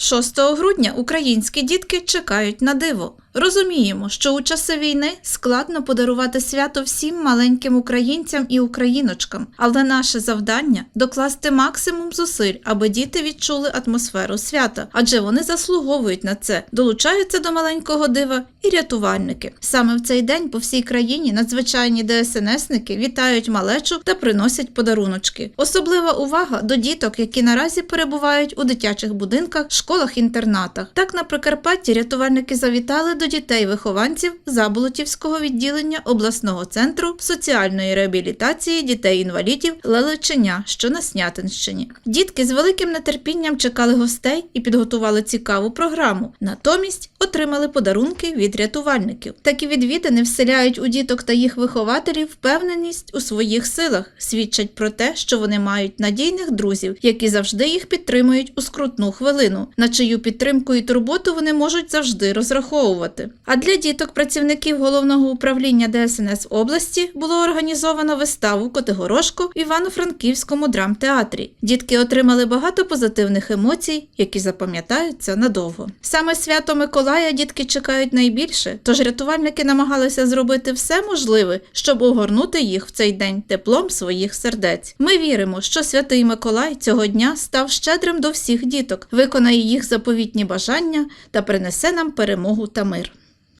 6 грудня українські дітки чекають на диво. Розуміємо, що у часи війни складно подарувати свято всім маленьким українцям і україночкам, але наше завдання докласти максимум зусиль, аби діти відчули атмосферу свята, адже вони заслуговують на це, долучаються до маленького дива і рятувальники. Саме в цей день по всій країні надзвичайні ДСНСники вітають малечу та приносять подаруночки. Особлива увага до діток, які наразі перебувають у дитячих будинках, школах-інтернатах. Так на Прикарпатті рятувальники завітали до дітей-вихованців Заболотівського відділення обласного центру соціальної реабілітації дітей-інвалідів Лелеченя, що на Снятинщині. Дітки з великим нетерпінням чекали гостей і підготували цікаву програму. Натомість отримали подарунки від рятувальників. Такі відвідини вселяють у діток та їх вихователів впевненість у своїх силах, свідчать про те, що вони мають надійних друзів, які завжди їх підтримують у скрутну хвилину, на чию підтримку і турботу вони можуть завжди розраховувати. А для діток працівників головного управління ДСНС області було організовано виставу Котигорошко в Івано-Франківському драмтеатрі. Дітки отримали багато позитивних емоцій, які запам'ятаються надовго. Саме свято Миколая дітки чекають найбільше, тож рятувальники намагалися зробити все можливе, щоб огорнути їх в цей день теплом своїх сердець. Ми віримо, що святий Миколай цього дня став щедрим до всіх діток, виконає їх заповітні бажання та принесе нам перемогу та мир.